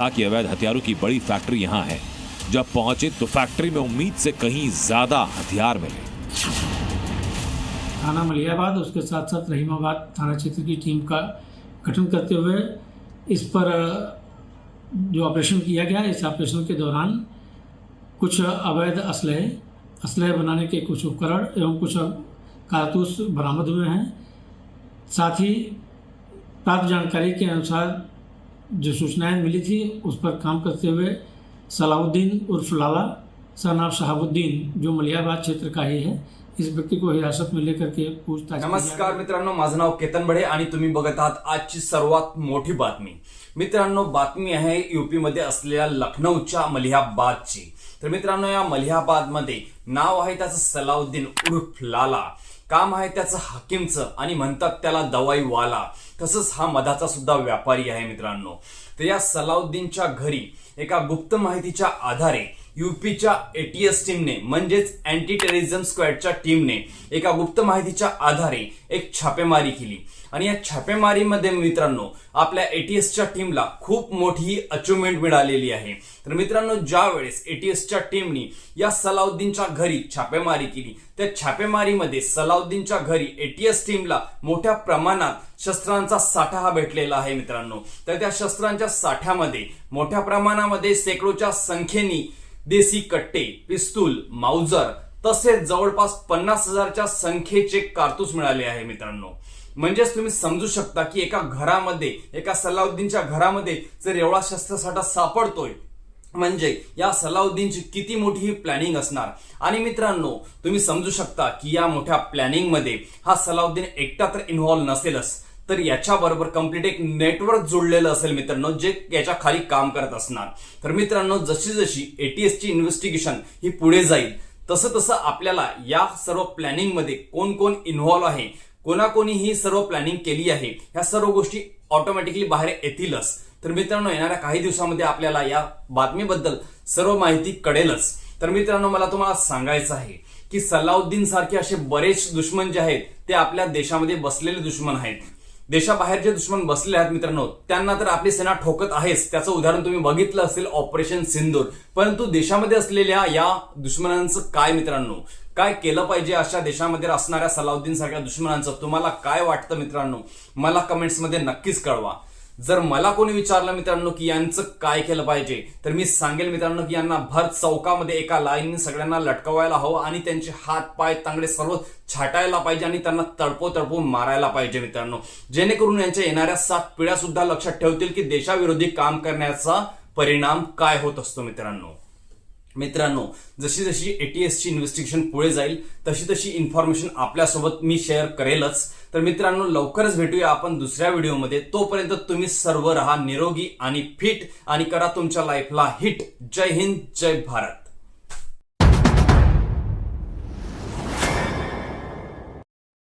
कि अवैध हथियारों की बड़ी फैक्ट्री यहाँ है। जब पहुँचे तो फैक्ट्री में उम्मीद से कहीं ज़्यादा हथियार मिले। थाना मलियाबाद उसके साथ साथ रहीमाबाद थाना क्षेत्र की टीम का गठन करते हुए इस पर जो ऑपरेशन किया गया, इस ऑपरेशन के दौरान कुछ अवैध असलहे असलहे बनाने के कुछ उपकरण एवं कुछ कारतूस बरामद हुए हैं। साथ ही प्राप्त जानकारी के अनुसार जो सूचनाएं मिली थी उस पर काम करते हुए सलाउद्दीन उर्फ लाला सनाब शहाबुद्दीन जो मलियाबाद क्षेत्र का ही है इस व्यक्ति को हिरासत में लेकर के पूछताछ नमस्कार मित्रांनो माझं नाव केतन बडे आणि तुम्ही बघत आहात आजची सर्वात मोठी बातमी. मित्रांनो बातमी आहे युपी मध्ये असलेल्या लखनौच्या मलिहाबादची. तर मित्रांनो या मलिहाबादमध्ये नाव आहे त्याचं सलाउद्दीन उर्फ लाला. काम आहे त्याचं हाकिमचं आणि म्हणतात त्याला दवाई वाला तसंच हा मधाचा सुद्धा व्यापारी आहे मित्रांनो. तर या सलाउद्दीनच्या घरी एका गुप्त माहितीच्या आधारे युपीच्या एटीएस टीमने म्हणजेच अँटी टेररिझम स्क्वॅडच्या टीमने एका गुप्त माहितीच्या आधारे एक छापेमारी केली. आणि या छापेमारीमध्ये मित्रांनो आपल्या एटीएसच्या टीमला खूप मोठी अचिव्हमेंट मिळालेली आहे. तर मित्रांनो ज्या वेळेस एटीएसच्या टीमनी या सलाउद्दीनच्या घरी छापेमारी केली त्या छापेमारीमध्ये सलाउद्दीनच्या घरी एटीएस टीमला मोठ्या प्रमाणात शस्त्रांचा साठा हा भेटलेला आहे मित्रांनो. तर त्या शस्त्रांच्या साठ्यामध्ये मोठ्या प्रमाणामध्ये शेकडोच्या संख्येनी देसी कट्टे पिस्तूल माउजर तसेच जवळपास पन्नास हजारच्या संख्येचे कारतूस मिळाले आहे मित्रांनो. म्हणजेच तुम्ही समजू शकता की एका घरामध्ये एका सलाउद्दीनच्या घरामध्ये जर एवढा शस्त्रसाठा सापडतोय म्हणजे या सलाउद्दीनची किती मोठी ही प्लॅनिंग असणार? आणि मित्रांनो तुम्ही समजू शकता की या मोठ्या प्लॅनिंगमध्ये हा सलाउद्दीन एकटा तर इन्व्हॉल्व्ह नसेलच तर याच्याबरोबर कंप्लीट एक नेटवर्क जोडलेलं असेल मित्रांनो जे याच्या खाली काम करत असणार. तर मित्रांनो जशी जशी एटीएसची इन्व्हेस्टिगेशन ही पुढे जाईल तसं तसं आपल्याला या सर्व प्लॅनिंगमध्ये कोण कोण इन्व्हॉल्व आहे कोणाकोणी ही सर्व प्लॅनिंग केली आहे ह्या सर्व गोष्टी ऑटोमॅटिकली बाहेर येतीलच. तर मित्रांनो येणाऱ्या काही दिवसामध्ये आपल्याला या बातमीबद्दल सर्व माहिती कळेलच. तर मित्रांनो मला तुम्हाला सांगायचं आहे की सलाउद्दीन सारखे असे बरेच दुश्मन जे आहेत ते आपल्या देशामध्ये बसलेले दुश्मन आहेत. देशाबाहेर जे दुश्मन बसले आहेत मित्रांनो त्यांना तर आपली सेना ठोकत आहेच. त्याचं उदाहरण तुम्ही बघितलं असेल ऑपरेशन सिंदूर. परंतु देशामध्ये असलेल्या या दुश्मनांचं काय मित्रांनो? काय केलं पाहिजे अशा देशामध्ये असणाऱ्या सलाउद्दीन सारख्या दुश्मनांचं? तुम्हाला काय वाटतं मित्रांनो? मला कमेंट्समध्ये नक्कीच कळवा. जर मला कोणी विचारलं मित्रांनो की यांचं काय केलं पाहिजे तर मी सांगेल मित्रांनो की यांना भर चौकामध्ये एका लाईनने सगळ्यांना लटकवायला हवं आणि त्यांचे हात पाय तांगडे सर्व छाटायला पाहिजे आणि त्यांना तडपो तडपो मारायला पाहिजे मित्रांनो. जेणेकरून यांच्या येणाऱ्या सात पिढ्या सुद्धा लक्षात ठेवतील की देशाविरोधी काम करण्याचा परिणाम काय होत असतो मित्रांनो. मित्रांनो जशी जशी एटीएसची इन्व्हेस्टिगेशन पुढे जाईल तशी तशी इन्फॉर्मेशन आपल्यासोबत मी शेअर करेलच. तर मित्रांनो लवकरच भेटूया आपण दुसऱ्या व्हिडिओमध्ये तोपर्यंत तुम्ही सर्व राहा निरोगी आणि फिट आणि करा तुमच्या लाईफला हिट जय हिंद जय भारत.